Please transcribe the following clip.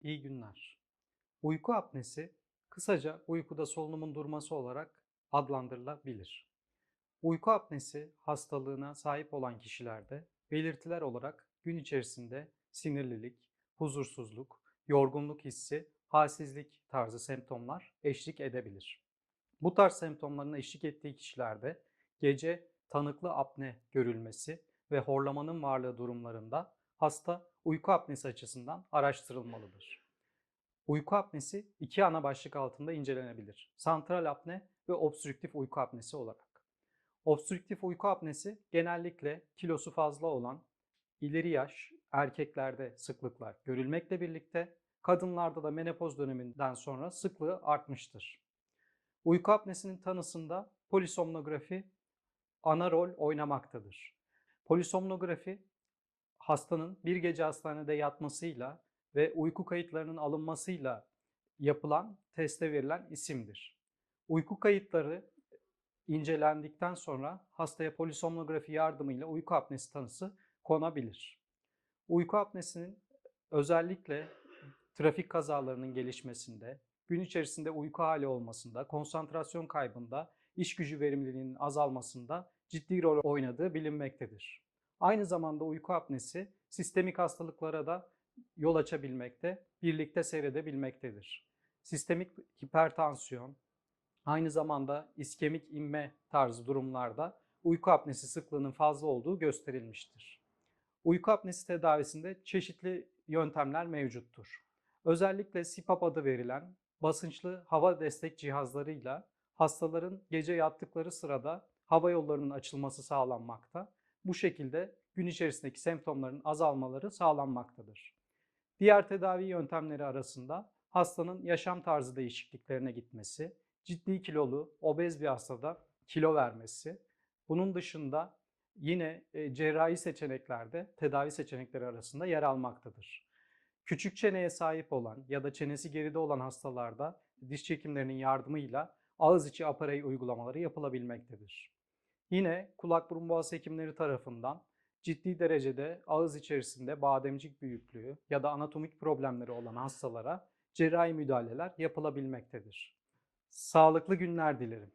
İyi günler. Uyku apnesi kısaca uykuda solunumun durması olarak adlandırılabilir. Uyku apnesi hastalığına sahip olan kişilerde belirtiler olarak gün içerisinde sinirlilik, huzursuzluk, yorgunluk hissi, halsizlik tarzı semptomlar eşlik edebilir. Bu tarz semptomların eşlik ettiği kişilerde gece tanıklı apne görülmesi ve horlamanın varlığı durumlarında hasta uyku apnesi açısından araştırılmalıdır. Uyku apnesi iki ana başlık altında incelenebilir. Santral apne ve obstrüktif uyku apnesi olarak. Obstrüktif uyku apnesi genellikle kilosu fazla olan ileri yaş erkeklerde sıklıkla görülmekle birlikte kadınlarda da menopoz döneminden sonra sıklığı artmıştır. Uyku apnesinin tanısında polisomnografi ana rol oynamaktadır. Polisomnografi hastanın bir gece hastanede yatmasıyla ve uyku kayıtlarının alınmasıyla yapılan teste verilen isimdir. Uyku kayıtları incelendikten sonra hastaya polisomnografi yardımıyla uyku apnesi tanısı konabilir. Uyku apnesinin özellikle trafik kazalarının gelişmesinde, gün içerisinde uyku hali olmasında, konsantrasyon kaybında, iş gücü verimliliğinin azalmasında ciddi rol oynadığı bilinmektedir. Aynı zamanda uyku apnesi sistemik hastalıklara da yol açabilmekte, birlikte seyredebilmektedir. Sistemik hipertansiyon, aynı zamanda iskemik inme tarzı durumlarda uyku apnesi sıklığının fazla olduğu gösterilmiştir. Uyku apnesi tedavisinde çeşitli yöntemler mevcuttur. Özellikle CPAP adı verilen basınçlı hava destek cihazlarıyla hastaların gece yattıkları sırada hava yollarının açılması sağlanmakta. Bu şekilde gün içerisindeki semptomların azalmaları sağlanmaktadır. Diğer tedavi yöntemleri arasında hastanın yaşam tarzı değişikliklerine gitmesi, ciddi kilolu, obez bir hastada kilo vermesi, bunun dışında yine e, cerrahi seçeneklerde tedavi seçenekleri arasında yer almaktadır. Küçük çeneye sahip olan ya da çenesi geride olan hastalarda diş çekimlerinin yardımıyla ağız içi aparey uygulamaları yapılabilmektedir. Yine kulak burun boğaz hekimleri tarafından ciddi derecede ağız içerisinde bademcik büyüklüğü ya da anatomik problemleri olan hastalara cerrahi müdahaleler yapılabilmektedir. Sağlıklı günler dilerim.